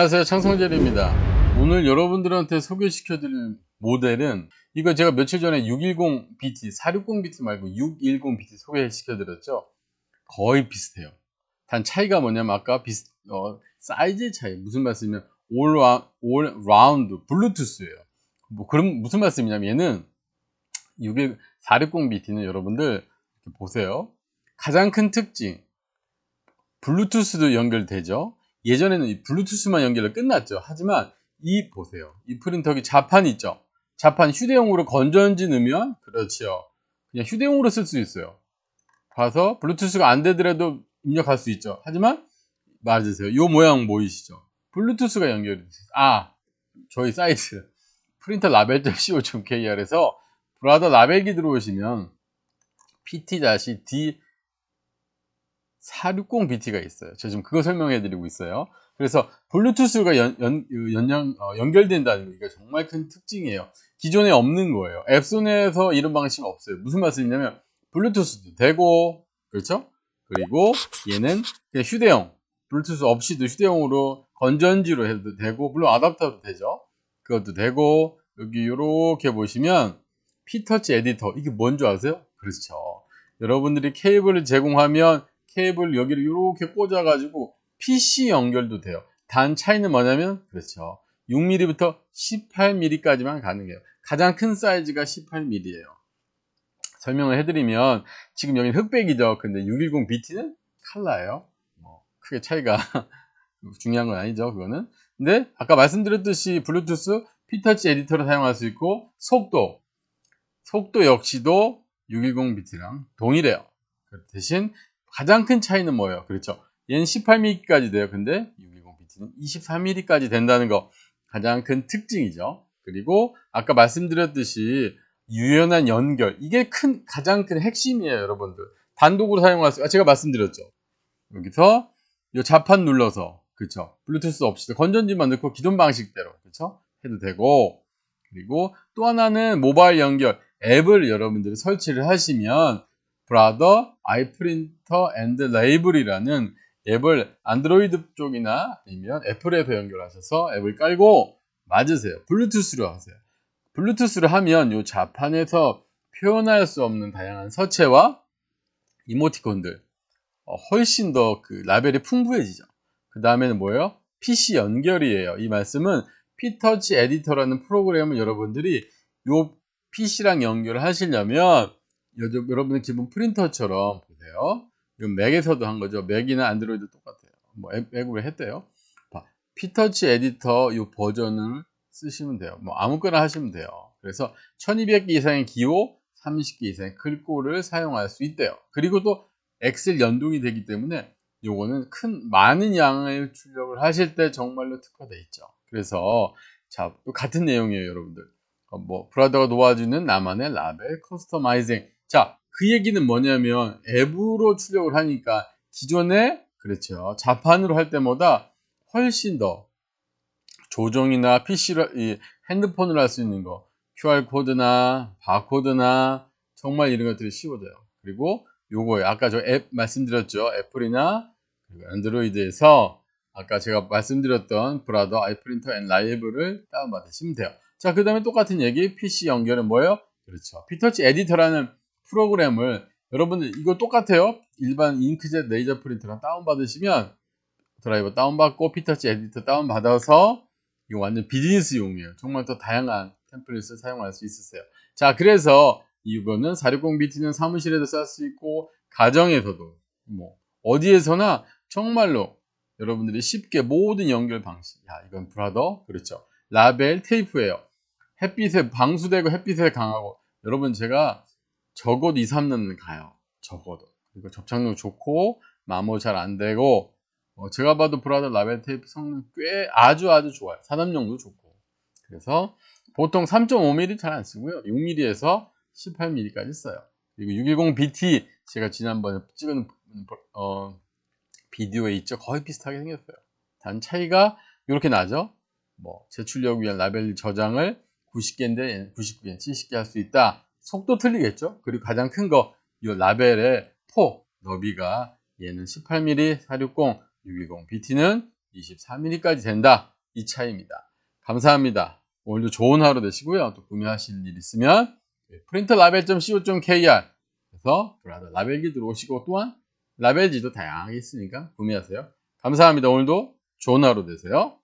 안녕하세요. 창성재입니다. 오늘 여러분들한테 소개시켜 드릴 모델은 이거 제가 며칠 전에 610BT 460BT 말고 610BT 소개시켜 드렸죠? 거의 비슷해요. 단 차이가 뭐냐면 아까 비슷 어, 사이즈 차이. 무슨 말씀이냐면 올, 올 라운드 블루투스예요. 뭐 그럼 무슨 말씀이냐면 얘는 610, 460BT는 여러분들 보세요. 가장 큰 특징. 블루투스도 연결되죠 예전에는 이 블루투스만 연결로 끝났죠. 하지만 이 보세요. 이 프린터기 자판 있죠. 자판 휴대용으로 건전지 넣으면 그렇지요. 그냥 휴대용으로 쓸 수 있어요. 봐서 블루투스가 안 되더라도 입력할 수 있죠. 하지만 맞으세요. 이 모양 보이시죠? 블루투스가 연결이 돼요. 아, 저희 사이트 프린터 라벨.co.kr에서 브라더 라벨기 들어오시면 pt-d 460BT가 있어요. 제가 지금 그거 설명해 드리고 있어요. 그래서 블루투스가 연, 연, 연양, 어, 연결된다는 게 정말 큰 특징이에요. 기존에 없는 거예요. 앱손에서 이런 방식이 없어요. 무슨 말씀이냐면 블루투스도 되고 그렇죠? 그리고 얘는 그냥 휴대용 블루투스 없이도 휴대용으로 건전지로 해도 되고 물론 아답터도 되죠. 그것도 되고 여기 이렇게 보시면 피터치 에디터 이게 뭔지 아세요? 그렇죠. 여러분들이 케이블을 제공하면 케이블 여기를 이렇게 꽂아가지고 PC 연결도 돼요. 단 차이는 뭐냐면 그렇죠. 6mm부터 18mm까지만 가능해요. 가장 큰 사이즈가 18mm예요. 설명을 해드리면 지금 여기는 흑백이죠. 근데 610BT는 칼라예요. 뭐 크게 차이가 중요한 건 아니죠. 그거는. 근데 아까 말씀드렸듯이 블루투스 피터치 에디터를 사용할 수 있고 속도 속도 역시도 610BT랑 동일해요. 그 대신 가장 큰 차이는 뭐예요? 그렇죠. 얘는 18mm까지 돼요. 근데 610BT는 24mm까지 된다는 거 가장 큰 특징이죠. 그리고 아까 말씀드렸듯이 유연한 연결 이게 큰 가장 큰 핵심이에요, 여러분들. 단독으로 사용할 수. 아, 제가 말씀드렸죠. 여기서 이 자판 눌러서 그렇죠. 블루투스 없이도 건전지만 넣고 기존 방식대로 그렇죠. 해도 되고 그리고 또 하나는 모바일 연결 앱을 여러분들이 설치를 하시면 브라더 아이프린터 앤드 레이블이라는 앱을 안드로이드 쪽이나 아니면 애플에서 연결하셔서 앱을 깔고 맞으세요. 블루투스로 하세요. 블루투스를 하면 이 자판에서 표현할 수 없는 다양한 서체와 이모티콘들 어, 훨씬 더 그 라벨이 풍부해지죠. 그 다음에는 뭐예요? PC 연결이에요. 이 말씀은 피터치 에디터라는 프로그램을 여러분들이 이 PC랑 연결을 하시려면 여러분의 기본 프린터처럼 보세요. 이건 맥에서도 한 거죠. 맥이나 안드로이드 똑같아요. 뭐 맥으로 했대요. 피터치 에디터 이 버전을 쓰시면 돼요. 뭐 아무거나 하시면 돼요. 그래서 1200개 이상의 기호, 30개 이상의 글꼴을 사용할 수 있대요. 그리고 또 엑셀 연동이 되기 때문에 요거는 큰 많은 양의 출력을 하실 때 정말로 특화되어 있죠. 그래서 자, 또 같은 내용이에요, 여러분들. 어, 뭐 브라더가 도와주는 나만의 라벨 커스터마이징. 자, 그 얘기는 뭐냐면 앱으로 출력을 하니까 기존에 그렇죠. 자판으로 할 때보다 훨씬 더 조정이나 PC로 이 핸드폰으로 할 수 있는 거 QR 코드나 바코드나 정말 이런 것들이 쉬워져요. 그리고 요거에 아까 저 앱 말씀드렸죠. 애플이나 안드로이드에서 아까 제가 말씀드렸던 브라더 아이프린터 앤 라이브를 다운받으시면 돼요. 자, 그 다음에 똑같은 얘기 PC 연결은 뭐예요? 그렇죠. 피터치 에디터라는 프로그램을 여러분들 이거 똑같아요. 일반 잉크젯 레이저 프린터랑 다운받으시면 드라이버 다운받고 피터치 에디터 다운받아서 이거 완전 비즈니스용이에요. 정말 더 다양한 템플릿을 사용할 수 있으세요. 자, 그래서 이거는 460BT는 사무실에도 쓸 수 있고 가정에서도 뭐 어디에서나 정말로 여러분들이 쉽게 모든 연결 방식. 야, 이건 브라더 그렇죠. 라벨 테이프예요. 햇빛에 방수되고 햇빛에 강하고 여러분 제가 적어도 2, 3년은 가요. 적어도. 그리고 접착력 좋고 마모 잘 안 되고 어, 제가 봐도 브라더 라벨 테이프 성능 꽤 아주 아주 좋아요. 산업용도 좋고. 그래서 보통 3.5mm 잘 안 쓰고요. 6mm에서 18mm까지 써요. 그리고 610BT 제가 지난번에 찍은 어, 비디오에 있죠. 거의 비슷하게 생겼어요. 단 차이가 이렇게 나죠. 뭐 제출력 위한 라벨 저장을 90개인데 99개, 70개 할 수 있다. 속도 틀리겠죠? 그리고 가장 큰 거, 이 라벨의 폭, 너비가 얘는 18mm, 460, 620, BT는 23mm까지 된다. 이 차이입니다. 감사합니다. 오늘도 좋은 하루 되시고요. 또 구매하실 일 있으면 프린터라벨.co.kr 에서 브라더 라벨기 들어오시고 또한 라벨지도 다양하게 있으니까 구매하세요. 감사합니다. 오늘도 좋은 하루 되세요.